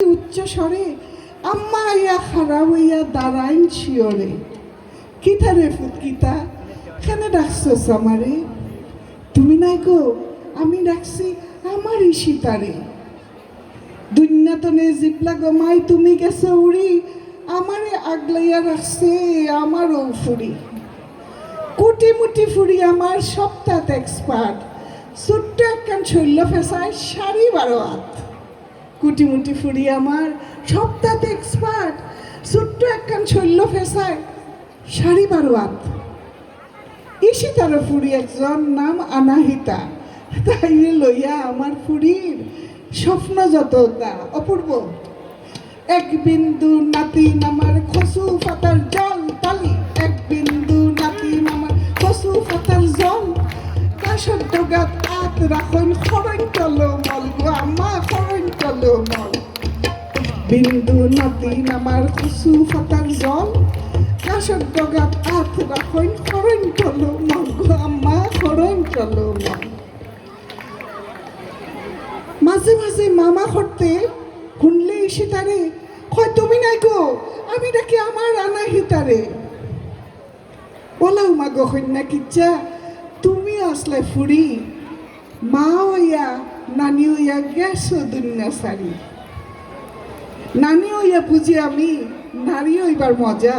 উচ্চ স্বরে, আম্মা ইয়া খারাপ হইয়া দাঁড়াইন শিওরে কিতা রে ফুটকিতা কেন ডাকছস আমারে তুমি নাই গো আমি ডাকছি আমার সীতারে দুনিয়াতনে জিপলা গমাই তুমি গেছো উড়ি, আমারে আগলাইয়া রাখছে আমারও ফুরি কুটি মুটি ফুরি আমার সপ্তাহ এক্সপার্ট ছোট্ট একখান শৈল্য ফেসায় সারি বারো হাত। কুটি মুটি ফুরি আমার সপ্তাহ এক্সপার্ট ছোট্ট একখান শৈল্য ফেসায় সারি বারো হাত ইসি তার ফুরি একজন নাম আনাহিতা। তাই লইয়া আমার ফুরির স্বপ্ন যত দা অপূর্ব। এক বিন্দু নাতি নামার খসু ফাতার জল তালি। এক বিন্দু নাতি নামার খসু ফাতার জল। কাশর ডগাত আত রাখন খরণ বিন্দু নাতি নামার খসু ফাতার জল। কাশর ডগাত আত রাখন খরণ চলো মল গো আমা খরণ চলো মাঝে মাঝে মামা করতে শুনলে এসে তারে কয় তুমি নাই গো? আমি ডাকি আমার আনা হিতারে ওলাও মা গো কন্যা কিচ্ছা, তুমি আসলে ফুরি। মা হইয়া, নানি হইয়া গেছো দুনিয়া সারি। নানি হইয়া বুঝি আমি নারী হইবার মজা।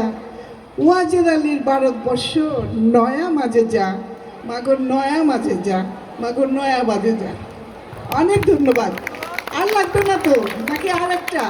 ওয়াজের আলীর ভারতবর্ষ নয়া মাঝে যা। মাগর নয়া মাঝে যা মাগর নয়া বাজে যা। অনেক ধন্যবাদ। আর লাগতো না তো, নাকি আর একটা